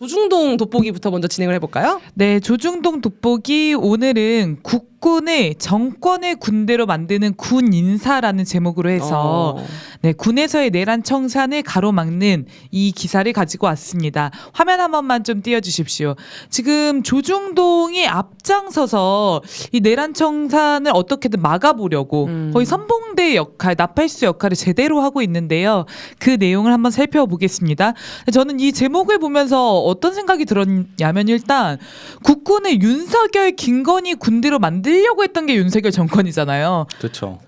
조중동 돋보기부터 먼저 진행을 해볼까요? 네, 조중동 돋보기 오늘은 국 군을 정권의 군대로 만드는 군 인사라는 제목으로 해서 어. 네, 군에서의 내란 청산을 가로막는 이 기사를 가지고 왔습니다. 화면 한 번만 좀 띄워주십시오. 지금 조중동이 앞장서서 이 내란 청산을 어떻게든 막아보려고 음. 거의 선봉대 역할, 나팔수 역할을 제대로 하고 있는데요. 그 내용을 한번 살펴보겠습니다. 저는 이 제목을 보면서 어떤 생각이 들었냐면 일단 국군의 윤석열, 김건희 군대로 만 들려고 했던 게 윤석열 정권이잖아요. 그렇죠.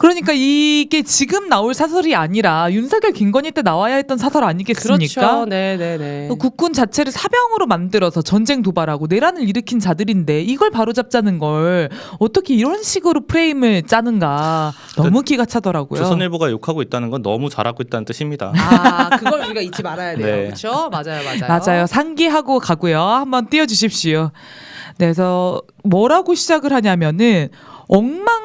그러니까 이게 지금 나올 사설이 아니라 윤석열 김건희 때 나와야 했던 사설 아니겠습니까? 그렇죠. 네 네네. 또 국군 자체를 사병으로 만들어서 전쟁 도발하고 내란을 일으킨 자들인데 이걸 바로잡자는 걸 어떻게 이런 식으로 프레임을 짜는가 너무 기가 차더라고요. 조선일보가 욕하고 있다는 건 너무 잘하고 있다는 뜻입니다. 아 그걸 우리가 잊지 말아야 돼요. 네. 그렇죠? 맞아요, 맞아요. 맞아요. 상기하고 가고요. 한번 띄워 주십시오. 네, 그래서 뭐라고 시작을 하냐면은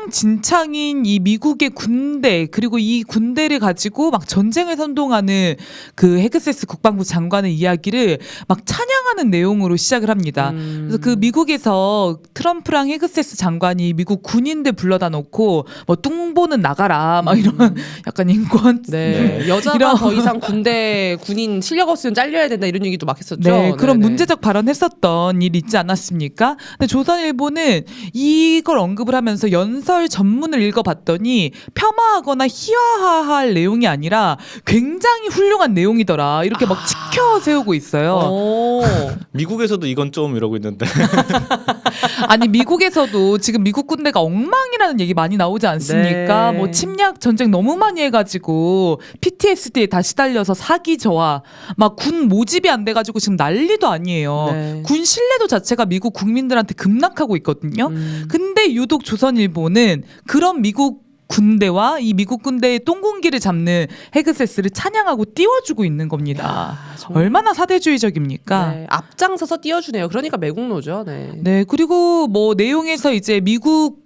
엉망진창인 이 미국의 군대 그리고 이 군대를 가지고 막 전쟁을 선동하는 그 헤그세스 국방부 장관의 이야기를 막 찬양하는 내용으로 시작을 합니다. 음. 그래서 그 미국에서 트럼프랑 헤그세스 장관이 미국 군인들 불러다 놓고 뭐 뚱보는 나가라 막 이런 약간 인권 네. 네. 여자가 이런- 더 이상 군대 군인 실력 없으면 잘려야 된다 이런 얘기도 막 했었죠. 네, 그런 네네. 문제적 발언했었던 일 있지 않았습니까? 근데 조선일보는 이걸 언급을 하면서 연설 전문을 읽어봤더니 폄하하거나 희화화할 내용이 아니라 굉장히 훌륭한 내용이더라. 이렇게 막 지켜 세우고 있어요. 오. 미국에서도 이건 좀 이러고 있는데 아니 미국에서도 지금 미국 군대가 엉망이라는 얘기 많이 나오지 않습니까? 네. 뭐 침략 전쟁 너무 많이 해가지고 PTSD에 다 시 달려서 사기 저하, 막 군 모집이 안 돼가지고 지금 난리도 아니에요. 네. 군 신뢰도 자체가 미국 국민들한테 급락하고 있거든요. 음. 근데 유독 조 선일보는 그런 미국 군대와 이 미국 군대의 똥공기를 잡는 헤그세스를 찬양하고 띄워주고 있는 겁니다. 야. 얼마나 사대주의적입니까? 네, 앞장서서 띄워주네요. 그러니까 매국노죠. 네. 네, 그리고 뭐 내용에서 이제 미국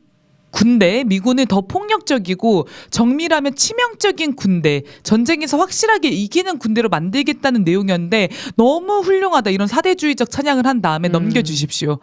군대, 미군은 더 폭력적이고 정밀하면 치명적인 군대, 전쟁에서 확실하게 이기는 군대로 만들겠다는 내용이었는데 너무 훌륭하다 이런 사대주의적 찬양을 한 다음에 음. 넘겨주십시오.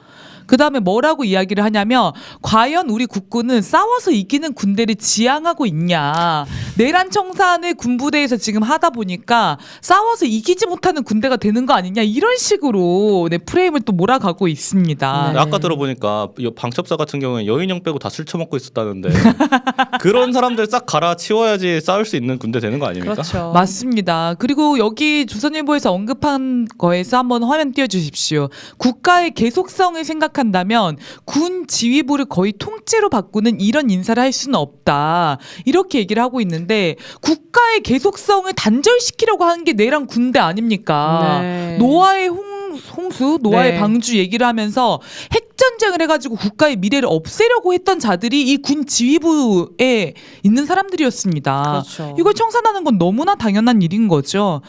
그 다음에 뭐라고 이야기를 하냐면 과연 우리 국군은 싸워서 이기는 군대를 지향하고 있냐. 내란 청산을 군부대에서 지금 하다 보니까 싸워서 이기지 못하는 군대가 되는 거 아니냐 이런 식으로 네, 프레임을 또 몰아가고 있습니다. 네. 아까 들어보니까 이 방첩사 같은 경우는 여인형 빼고 다 술 처먹고 있었다는데 그런 사람들 싹 갈아치워야지 싸울 수 있는 군대 되는 거 아닙니까? 그렇죠. 맞습니다. 그리고 여기 조선일보에서 언급한 거에서 한번 화면 띄워주십시오. 국가의 계속성을 생각 한다면 군 지휘부를 거의 통째로 바꾸는 이런 인사를 할 수는 없다. 이렇게 얘기를 하고 있는데 국가의 계속성을 단절시키려고 하는 게 내란 군대 아닙니까? 네. 노아의 홍, 홍수, 노아의 네. 방주 얘기를 하면서 핵전쟁을 해가지고 국가의 미래를 없애려고 했던 자들이 이 군 지휘부에 있는 사람들이었습니다. 그렇죠. 이걸 청산하는 건 너무나 당연한 일인 거죠.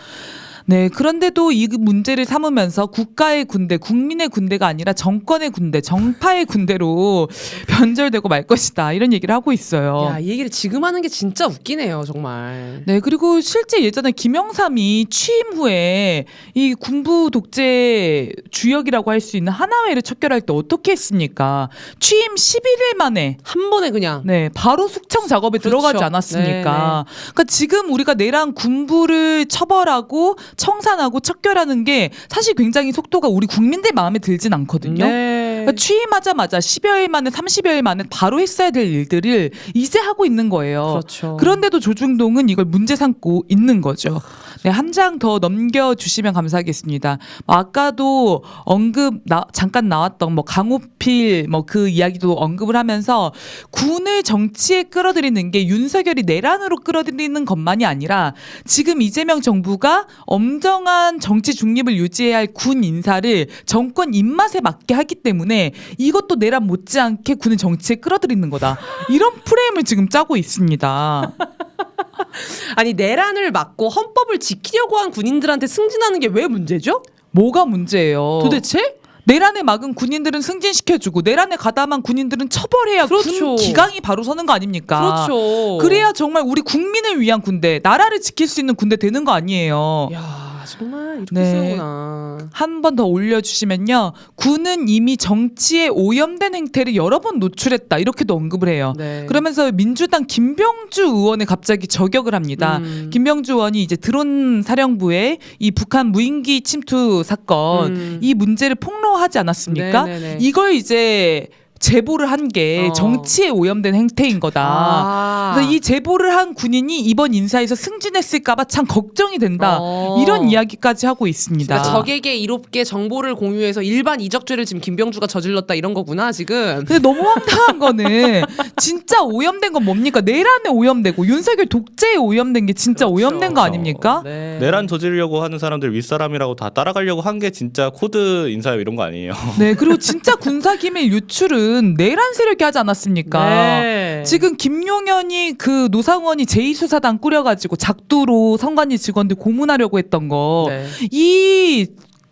네, 그런데도 이 문제를 삼으면서 국가의 군대, 국민의 군대가 아니라 정권의 군대, 정파의 군대로 변절되고 말 것이다. 이런 얘기를 하고 있어요. 야, 이 얘기를 지금 하는 게 진짜 웃기네요, 정말. 네, 그리고 실제 예전에 김영삼이 취임 후에 이 군부 독재 주역이라고 할 수 있는 하나회를 척결할 때 어떻게 했습니까? 취임 11일 만에 한 번에 그냥 네, 바로 숙청 작업에 그렇죠. 들어가지 않았습니까? 그러니까 지금 우리가 내란 군부를 처벌하고 청산하고 척결하는 게 사실 굉장히 속도가 우리 국민들 마음에 들진 않거든요. 네. 그러니까 취임하자마자 10여일 만에 30여일 만에 바로 했어야 될 일들을 이제 하고 있는 거예요. 그렇죠. 그런데도 조중동은 이걸 문제 삼고 있는 거죠. 네, 한 장 더 넘겨주시면 감사하겠습니다. 뭐 아까도 언급 나, 잠깐 나왔던 뭐 강호필 뭐 그 이야기도 언급을 하면서 군을 정치에 끌어들이는 게 윤석열이 내란으로 끌어들이는 것만이 아니라 지금 이재명 정부가 엄정한 정치 중립을 유지해야 할 군 인사를 정권 입맛에 맞게 하기 때문에 이것도 내란 못지않게 군을 정치에 끌어들이는 거다. 이런 프레임을 지금 짜고 있습니다. 아니 내란을 막고 헌법을 지키려고 한 군인들한테 승진하는 게 왜 문제죠? 뭐가 문제예요? 도대체? 내란에 막은 군인들은 승진시켜주고 내란에 가담한 군인들은 처벌해야 그렇죠. 군 기강이 바로 서는 거 아닙니까? 그렇죠. 그래야 정말 우리 국민을 위한 군대, 나라를 지킬 수 있는 군대 되는 거 아니에요. 야, 정말 이렇게 네. 쓰는구나. 한 번 더 올려주시면요. 군은 이미 정치에 오염된 행태를 여러 번 노출했다. 이렇게도 언급을 해요. 네. 그러면서 민주당 김병주 의원에 갑자기 저격을 합니다. 음. 김병주 의원이 이제 드론 사령부의 이 북한 무인기 침투 사건 음. 이 문제를 폭로하지 않았습니까? 네 네 네. 이걸 이제 제보를 한 게 어. 정치에 오염된 행태인 거다. 아. 그래서 이 제보를 한 군인이 이번 인사에서 승진했을까봐 참 걱정이 된다. 어. 이런 이야기까지 하고 있습니다. 그러니까 적에게 이롭게 정보를 공유해서 일반 이적죄를 지금 김병주가 저질렀다 이런 거구나 지금. 근데 너무 황당한 거는 진짜 오염된 건 뭡니까? 내란에 오염되고 윤석열 독재에 오염된 게 진짜 그렇죠. 오염된 거 아닙니까? 네. 내란 저지르려고 하는 사람들 윗사람이라고 다 따라가려고 한 게 진짜 코드 인사요 이런 거 아니에요. 네, 그리고 진짜 군사 기밀 유출은 내란 세력이 하지 않았습니까? 네. 지금 김용현이 그 노상원이 제2수사단 꾸려가지고 작두로 성관이 직원들 고문하려고 했던 거. 네. 이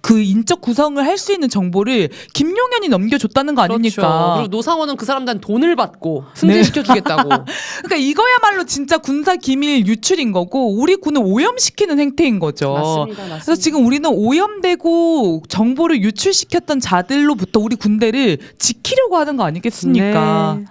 그 인적 구성을 할 수 있는 정보를 김용현이 넘겨줬다는 거 아닙니까? 그렇죠. 그리고 노상원은 그 사람들한 돈을 받고 승진시켜 주겠다고. 그러니까 이거야말로 진짜 군사 기밀 유출인 거고 우리 군을 오염시키는 행태인 거죠. 맞습니다, 맞습니다. 그래서 지금 우리는 오염되고 정보를 유출시켰던 자들로부터 우리 군대를 지키려고 하는 거 아니겠습니까? 네.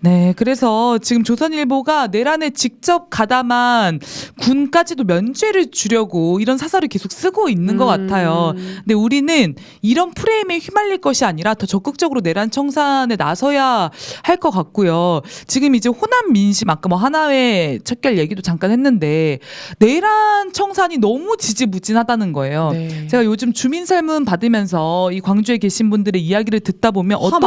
네, 그래서 지금 조선일보가 내란에 직접 가담한 군까지도 면죄를 주려고 이런 사설을 계속 쓰고 있는 것 음. 같아요. 근데 우리는 이런 프레임에 휘말릴 것이 아니라 더 적극적으로 내란 청산에 나서야 할 것 같고요. 지금 이제 호남 민심 아까 뭐 하나회 척결 얘기도 잠깐 했는데 내란 청산이 너무 지지부진하다는 거예요. 네. 제가 요즘 주민 설문 받으면서 이 광주에 계신 분들의 이야기를 듣다 보면 어떤.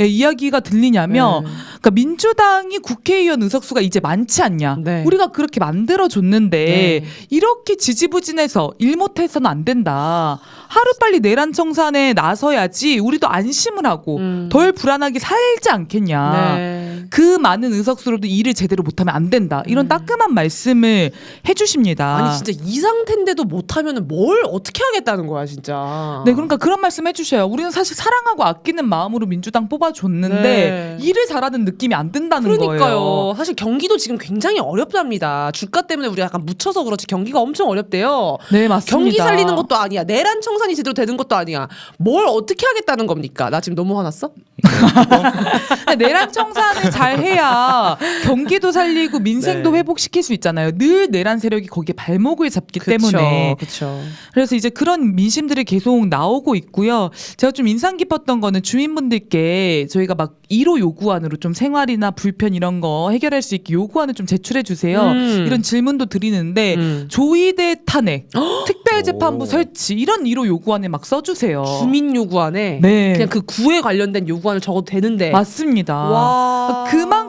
예, 이야기가 들리냐면 네. 그러니까 민주당이 국회의원 의석수가 이제 많지 않냐. 네. 우리가 그렇게 만들어 줬는데 네. 이렇게 지지부진해서 일 못해서는 안 된다. 하루 빨리 내란 청산에 나서야지 우리도 안심을 하고 음. 덜 불안하게 살지 않겠냐. 네. 그 많은 의석수로도 일을 제대로 못하면 안 된다. 이런 음. 따끔한 말씀을 해주십니다. 아니 진짜 이 상태인데도 못하면 뭘 어떻게 하겠다는 거야 진짜. 네, 그러니까 그런 말씀 해주셔요. 우리는 사실 사랑하고 아끼는 마음으로 민주당 뽑아줬는데 네. 일을 잘하는 느낌이 안 든다는 그러니까요. 거예요. 사실 경기도 지금 굉장히 어렵답니다. 주가 때문에 우리가 약간 묻혀서 그렇지 경기가 엄청 어렵대요. 네, 맞습니다. 경기 살리는 것도 아니야. 내란 청산이 제대로 되는 것도 아니야. 뭘 어떻게 하겠다는 겁니까? 나 지금 너무 화났어? 내란 청산을 잘 해야 경기도 살리고 민생도 네. 회복시킬 수 있잖아요. 늘 내란 세력이 거기에 발목을 잡기 때문에. 그렇죠. 그래서 이제 그런 민심들이 계속 나오고 있고요. 제가 좀 인상 깊었던 거는 주민분들께 저희가 막 1호 요구안으로 좀 생활이나 불편 이런 거 해결할 수 있게 요구안을 좀 제출해 주세요. 음. 이런 질문도 드리는데 음. 조의대 탄핵, 특별재판부 오. 설치 이런 1호 요구안을 막 써주세요. 주민 요구안에 네. 그냥 그 구에 관련된 요구안을 적어도 되는데. 맞습니다. 와. 그만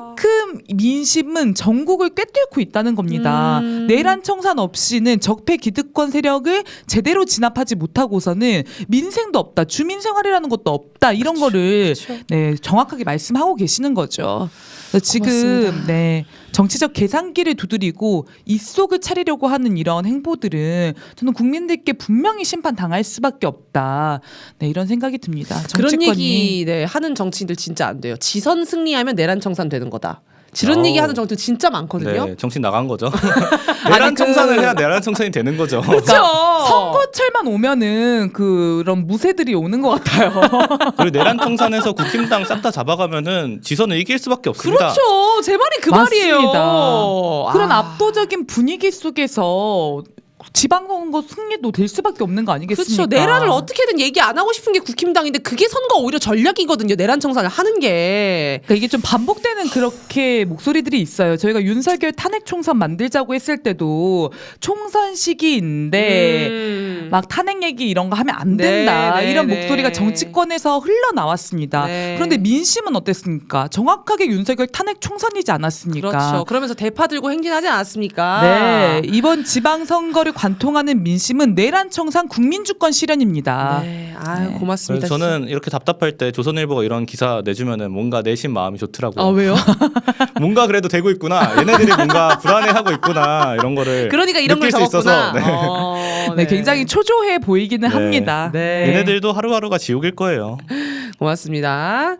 큼 민심은 전국을 꿰뚫고 있다는 겁니다. 음. 내란 청산 없이는 적폐 기득권 세력을 제대로 진압하지 못하고서는 민생도 없다, 주민 생활이라는 것도 없다 이런 거를 그쵸. 네 정확하게 말씀하고 계시는 거죠. 그래서 지금 고맙습니다. 네 정치적 계산기를 두드리고 입속을 차리려고 하는 이런 행보들은 저는 국민들께 분명히 심판 당할 수밖에 없다. 네 이런 생각이 듭니다. 그런 정치권이 얘기 네, 하는 정치인들 진짜 안 돼요. 지선 승리하면 내란 청산 되는 거다. 이런 어. 얘기 하는 정치인 진짜 많거든요. 네, 정신 나간 거죠. 내란 그- 청산을 해야 내란 청산이 되는 거죠. 그렇죠. 선거철만 오면은 그런 무쇠들이 오는 것 같아요. 그리고 내란 청산에서 국힘당 싹 다 잡아가면은 지선을 이길 수밖에 없습니다. 그렇죠. 제 말이 그 말이에요. 맞습니다. 그런 아. 압도적인 분위기 속에서 지방선거 승리도 될 수밖에 없는 거 아니겠습니까? 그렇죠. 내란을 어떻게든 얘기 안 하고 싶은 게 국힘당인데 그게 선거 오히려 전략이거든요. 내란 청산을 하는 게. 그러니까 이게 좀 반복되는 그렇게 목소리들이 있어요. 저희가 윤석열 탄핵 총선 만들자고 했을 때도 총선 시기인데 음. 막 탄핵 얘기 이런 거 하면 안 네, 된다 네, 이런 네. 목소리가 정치권에서 흘러나왔습니다. 네. 그런데 민심은 어땠습니까? 정확하게 윤석열 탄핵 총선이지 않았습니까? 그렇죠. 그러면서 대파 들고 행진하지 않았습니까? 네 이번 지방선거를 관통하는 민심은 내란 청산 국민주권 실현입니다. 네. 아유, 네. 고맙습니다. 저는 이렇게 답답할 때 조선일보가 이런 기사 내주면은 뭔가 내심 마음이 좋더라고요. 아 왜요? 뭔가 그래도 되고 있구나. 얘네들이 뭔가 불안해하고 있구나. 이런 거를 그러니까 이런 걸 느낄 수 적었구나. 있어서 네. 어, 네, 굉장히 초조해 보이기는 네. 합니다. 네. 얘네들도 하루하루가 지옥일 거예요. 고맙습니다.